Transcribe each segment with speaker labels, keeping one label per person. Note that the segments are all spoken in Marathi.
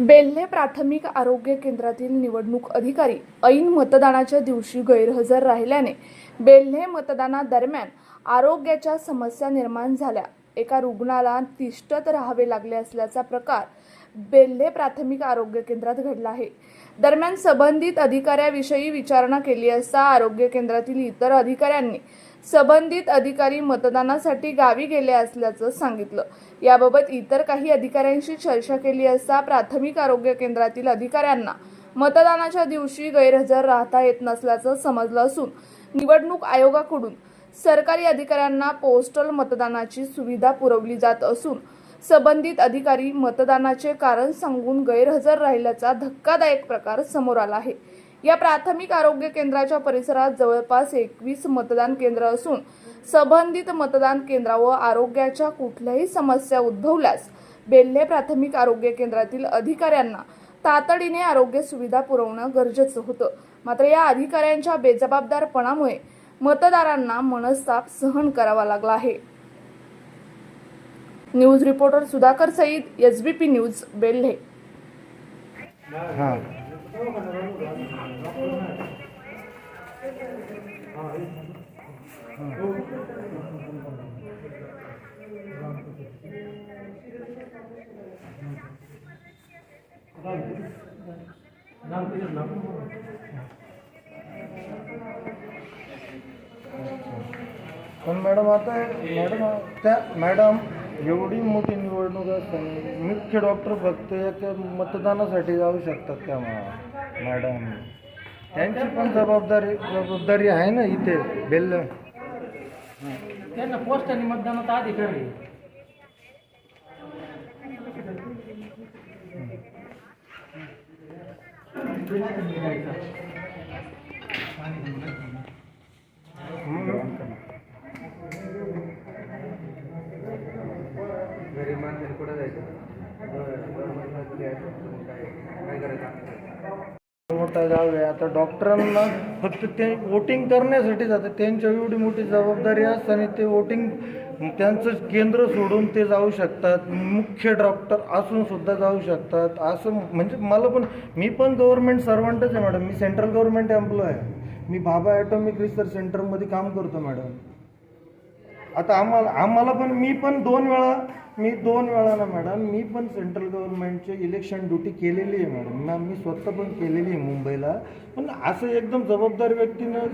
Speaker 1: बेल्हे प्राथमिक आरोग्य केंद्रातील निवडणूक अधिकारी ऐन मतदानाच्या दिवशी गैरहजर राहिल्याने बेल्हे मतदानादरम्यान आरोग्याच्या समस्या निर्माण झाल्या. एका रुग्णाला तिष्ठत राहावे लागले असल्याचा प्रकार बेल्हे प्राथमिक आरोग्य केंद्रात घडला आहे. दरम्यान संबंधित अधिकाऱ्याविषयी विचारणा केली असता आरोग्य केंद्रातील इतर अधिकाऱ्यांनी संबंधित अधिकारी मतदानासाठी गावी गेले असल्याचं सांगितलं. याबाबत इतर काही अधिकाऱ्यांशी चर्चा केली असता प्राथमिक आरोग्य केंद्रातील अधिकाऱ्यांना मतदानाच्या दिवशी गैरहजर राहता येत नसल्याचं समजलं असून निवडणूक आयोगाकडून सरकारी अधिकाऱ्यांना पोस्टल मतदानाची सुविधा पुरवली जात असून संबंधित अधिकारी मतदानाचे कारण सांगून गैरहजर राहिल्याचा धक्कादायक प्रकार समोर आला आहे. या प्राथमिक आरोग्य केंद्राच्या परिसरात जवळपास एकवीस मतदान केंद्र असून संबंधित मतदान केंद्रावर आरोग्याच्या कुठल्याही समस्या उद्भवल्यास बेल्हे प्राथमिक आरोग्य केंद्रातील अधिकाऱ्यांना तातडीने आरोग्य सुविधा पुरवणं गरजेचं होतं. मात्र या अधिकाऱ्यांच्या बेजबाबदारपणामुळे मतदारांना मनस्ताप सहन करावा लागला आहे. News reporter Sudhakar Saeed SBP news Belhe.
Speaker 2: पण मॅडम आता मॅडम त्या मॅडम एवढी मोठी निवडणूक असताना मुख्य डॉक्टर फक्त एक मतदानासाठी जाऊ शकतात त्या मॅडम. त्यांची पण जबाबदारी जबाबदारी आहे ना इथे बेल्ल
Speaker 3: त्यांना पोस्ट आणि मतदानाचा अधिकार आहे
Speaker 2: मोठा करता आहे आता डॉक्टरांना फक्त ते वोटिंग करण्यासाठी जातात. त्यांच्या एवढी मोठी जबाबदारी असताना ते वोटिंग त्यांचं केंद्र सोडून ते जाऊ शकतात. मुख्य डॉक्टर असून सुद्धा जाऊ शकतात. असं म्हणजे मला पण मी पण गव्हर्नमेंट सर्वंटच आहे मॅडम मी सेंट्रल गव्हर्नमेंट एम्प्लॉय आहे. मी बाबा ॲटॉमिक रिसर्च सेंटरमध्ये काम करतो मॅडम आता आम्हाला आम्हाला पण मी पण दोन वेळा मी दोन वेळा ना मॅडम मी पण सेंट्रल गव्हर्नमेंटचे इलेक्शन ड्युटी केलेली आहे मॅडम मॅम मी स्वतः पण केलेली आहे मुंबईला. पण असं एकदम जबाबदार व्यक्तीनं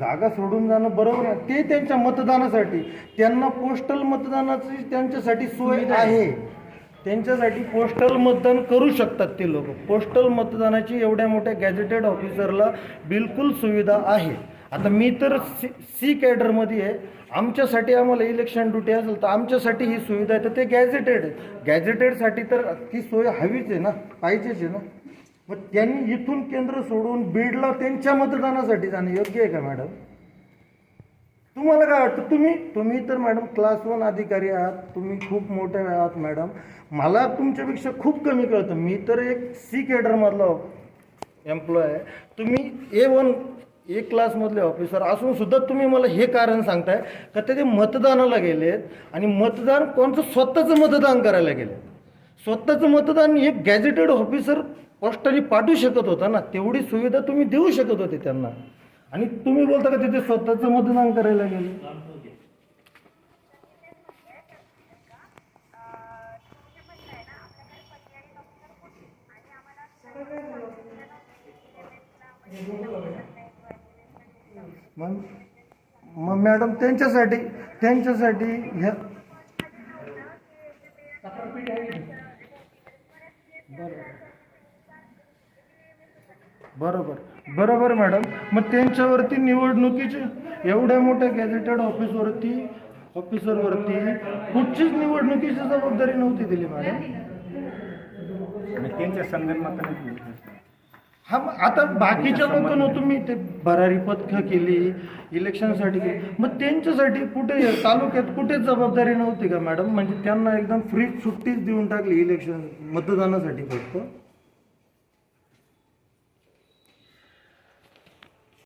Speaker 2: जागा सोडून जाणं बरोबर आहे ते त्यांच्या मतदानासाठी त्यांना पोस्टल मतदानाची त्यांच्यासाठी सोय आहे. त्यांच्यासाठी पोस्टल मतदान करू शकतात ते लोक. पोस्टल मतदानाची एवढ्या मोठ्या गॅझेटेड ऑफिसरला बिलकुल सुविधा आहे. आता मी तर सी सी कॅडरमध्ये आहे. आमच्यासाठी आम्हाला इलेक्शन ड्युटी असेल तर आमच्यासाठी ही सुविधा आहे. तर ते गॅझेटेड आहे गॅजेटेडसाठी तर ती सोय हवीच आहे ना पाहिजेच आहे ना. मग त्यांनी इथून केंद्र सोडून बीडला त्यांच्या मतदानासाठी जाणं योग्य आहे का मॅडम तुम्हाला काय वाटतं? तुम्ही तुम्ही तर मॅडम क्लास वन अधिकारी आहात. तुम्ही खूप मोठे आहात मॅडम मला तुमच्यापेक्षा खूप कमी कळतं. मी तर एक सी कॅडरमधला एम्प्लॉय आहे. तुम्ही ए वन ए क्लासमधले ऑफिसर असून सुद्धा तुम्ही मला हे कारण सांगताय का ते मतदानाला गेलेत आणि मतदान कोणतं? स्वतःचं मतदान करायला गेले स्वतःचं मतदान एक गॅजेटेड ऑफिसर पोस्टाने पाठवू शकत होता ना तेवढी सुविधा तुम्ही देऊ शकत होते त्यांना. आणि तुम्ही बोलता का तिथे स्वतःचं मतदान करायला गेले? मग मग मॅडम त्यांच्यासाठी त्यांच्यासाठी ह्या बरोबर. बरोबर मॅडम. मग त्यांच्यावरती निवडणुकीचे एवढ्या मोठ्या गॅझेटेड ऑफिसवरती ऑफिसरवरती कुठचीच निवडणुकीची जबाबदारी नव्हती दिली मॅडम.
Speaker 4: त्यांच्या संदर्भात
Speaker 2: हा मग आता बाकीच्या लोकांना तुम्ही ते भरारी पथकं केली इलेक्शनसाठी केली मग त्यांच्यासाठी कुठे तालुक्यात कुठेच जबाबदारी नव्हती का मॅडम म्हणजे त्यांना एकदम फ्री सुट्टीच देऊन टाकली इलेक्शन मतदानासाठी फक्त?